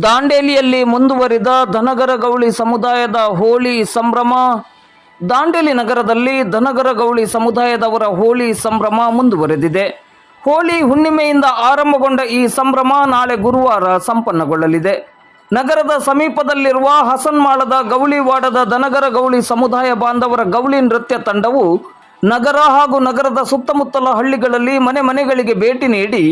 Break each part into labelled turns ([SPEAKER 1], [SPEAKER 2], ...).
[SPEAKER 1] ದಾಂಡೇಲಿಯಲ್ಲಿ ಮುಂದುವರಿದ ದನಗರ ಗೌಳಿ ಸಮುದಾಯದ ಹೋಳಿ ಸಂಭ್ರಮ. ದಾಂಡೇಲಿ ನಗರದಲ್ಲಿ ದನಗರ ಗೌಳಿ ಸಮುದಾಯದವರ ಹೋಳಿ ಸಂಭ್ರಮ ಮುಂದುವರೆದಿದೆ. ಹೋಳಿ ಹುಣ್ಣಿಮೆಯಿಂದ ಆರಂಭಗೊಂಡ ಈ ಸಂಭ್ರಮ ನಾಳೆ ಗುರುವಾರ ಸಂಪನ್ನಗೊಳ್ಳಲಿದೆ. ನಗರದ ಸಮೀಪದಲ್ಲಿರುವ ಹಸನ್ಮಾಳದ ಗೌಳಿವಾಡದ ದನಗರ ಗೌಳಿ ಸಮುದಾಯ ಬಾಂಧವರ ಗೌಳಿ ನೃತ್ಯ ತಂಡವು ನಗರ ಹಾಗೂ ನಗರದ ಸುತ್ತಮುತ್ತಲ ಹಳ್ಳಿಗಳಲ್ಲಿ ಮನೆ ಮನೆಗಳಿಗೆ ಭೇಟಿ ನೀಡಿ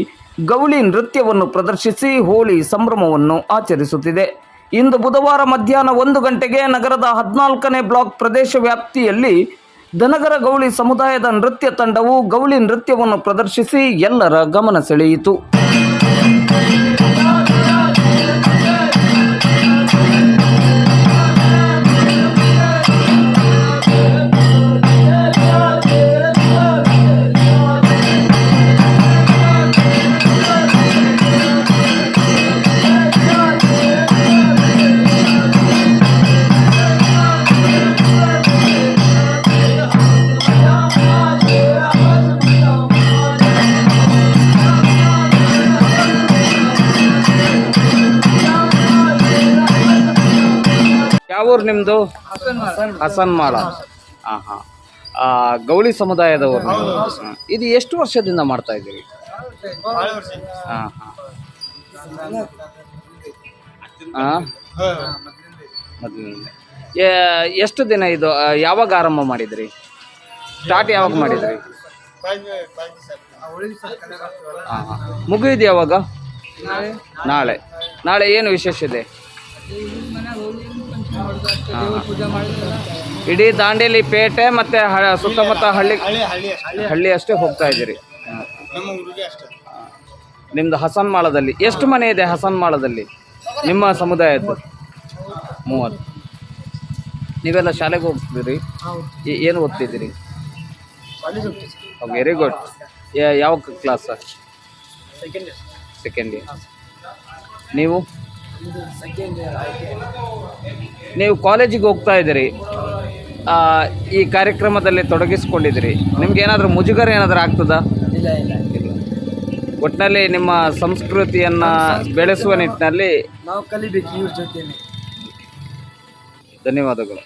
[SPEAKER 1] ಗೌಳಿ ನೃತ್ಯವನ್ನು ಪ್ರದರ್ಶಿಸಿ ಹೋಳಿ ಸಂಭ್ರಮವನ್ನು ಆಚರಿಸುತ್ತಿದೆ. ಇಂದು ಬುಧವಾರ ಮಧ್ಯಾಹ್ನ ಒಂದು ಗಂಟೆಗೆ ನಗರದ ಹದಿನಾಲ್ಕನೇ ಬ್ಲಾಕ್ ಪ್ರದೇಶ ವ್ಯಾಪ್ತಿಯಲ್ಲಿ ದನಗರ ಗೌಳಿ ಸಮುದಾಯದ ನೃತ್ಯ ತಂಡವು ಗೌಳಿ ನೃತ್ಯವನ್ನು ಪ್ರದರ್ಶಿಸಿ ಎಲ್ಲರ ಗಮನ ಸೆಳೆಯಿತು. ಯಾವ ಊರು ನಿಮ್ಮದು ಹಸನ್ಮಾಳ ಹಾಂ ಹಾಂ ಗೌಳಿ ಸಮುದಾಯದವರು. ಇದು ಎಷ್ಟು ವರ್ಷದಿಂದ ಮಾಡ್ತಾ ಇದ್ದೀರಿ? ಹಾಂ ಹಾಂ ಹಾಂ ಮೊದಲಿನಿಂದ ಎಷ್ಟು ದಿನ ಇದು ಯಾವಾಗ ಆರಂಭ ಮಾಡಿದ್ರಿ? ಸ್ಟಾರ್ಟ್ ಯಾವಾಗ ಮಾಡಿದ್ರಿ? ಹಾಂ ಹಾಂ ಮುಗಿದು ಯಾವಾಗ ನಾಳೆ. ನಾಳೆ ಏನು ವಿಶೇಷ ಇದೆ? ಇಡೀ ದಾಂಡೇಲಿ ಪೇಟೆ ಮತ್ತೆ ಸುತ್ತಮುತ್ತ ಹಳ್ಳಿ ಹಳ್ಳಿ ಅಷ್ಟೇ. ಹೋಗ್ತಾ ಇದ್ದೀರಿ. ನಿಮ್ದು ಹಸನ್ ಮಾಳದಲ್ಲಿ ಎಷ್ಟು ಮನೆ ಇದೆ ಹಸನ್ ಮಾಳದಲ್ಲಿ? ನಿಮ್ಮ ಸಮುದಾಯದ್ದು? ಮೂವತ್ತು. ನೀವೆಲ್ಲ ಶಾಲೆಗೆ ಹೋಗ್ತಿದ್ದೀರಿ? ಏನು ಓದ್ತಿದ್ದೀರಿ? ವೆರಿ ಗುಡ್ ಯಾವ ಕ್ಲಾಸ್ ಸೆಕೆಂಡ್ ಇಯರ್ ನೀವು? ನೀವು ಕಾಲೇಜಿಗೆ ಹೋಗ್ತಾ ಇದ್ದೀರಿ. ಈ ಕಾರ್ಯಕ್ರಮದಲ್ಲಿ ತೊಡಗಿಸ್ಕೊಂಡಿದ್ದೀರಿ. ನಿಮ್ಗೆ ಏನಾದರೂ ಮುಜುಗರ ಏನಾದರೂ ಆಗ್ತದಾ?
[SPEAKER 2] ಇಲ್ಲ ಇಲ್ಲ
[SPEAKER 1] ಇಲ್ಲ. ಒಟ್ಟಿನಲ್ಲಿ ನಿಮ್ಮ ಸಂಸ್ಕೃತಿಯನ್ನು ಬೆಳೆಸುವ ನಿಟ್ಟಿನಲ್ಲಿ
[SPEAKER 2] ನಾವು ಕಲಿಬೇಕು ಇವ್ರ ಜೊತೆ
[SPEAKER 1] ಧನ್ಯವಾದಗಳು.